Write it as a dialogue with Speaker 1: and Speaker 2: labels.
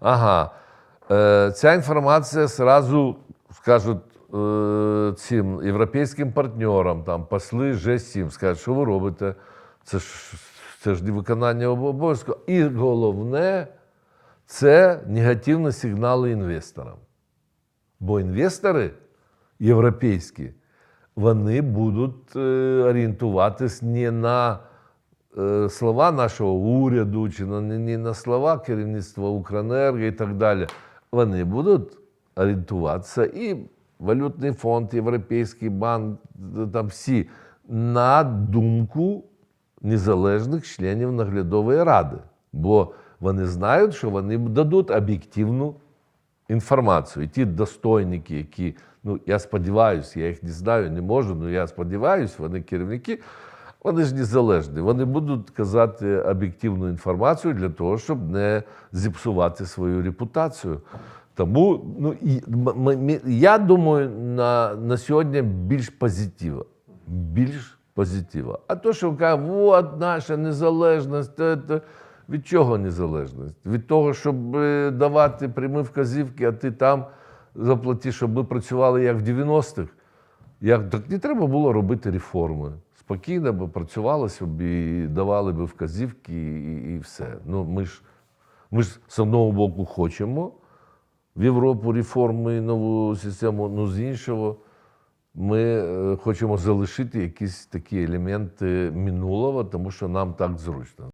Speaker 1: ага, е, ця інформація зразу скажуть е, цим європейським партнерам, там, посли G7, скажуть, що ви робите? Це ж, це ж не виконання обов'язку. І головне, це негативні сигнали інвесторам. Бо інвестори європейські, вони будуть е, орієнтуватись не на слова нашого уряду, чи на, не, не на слова керівництва Укренерго і так далі. Вони будуть орієнтуватися і Валютний фонд, Європейський банк, там всі на думку незалежних членів наглядової ради. Бо вони знають, що вони дадуть об'єктивну інформацію. І ті достойники, які, ну я сподіваюся, я їх не знаю, не можу, але я сподіваюся, вони керівники, вони ж незалежні. Вони будуть казати об'єктивну інформацію для того, щоб не зіпсувати свою репутацію. Тому ну, я думаю, на, на сьогодні більш позитива. Більш позитива. А то, що каже, от наша незалежність, те». від чого незалежність? Від того, щоб е, давати прямі вказівки, а ти там заплати, щоб ми працювали як в 90-х. Як, так не треба було робити реформи. Спокійно б і давали б вказівки, і, і все. Ну, ми ж, ми ж з одного боку хочемо в Європу реформи і нову систему, ну з іншого, ми е, хочемо залишити якісь такі елементи минулого, тому що нам так зручно.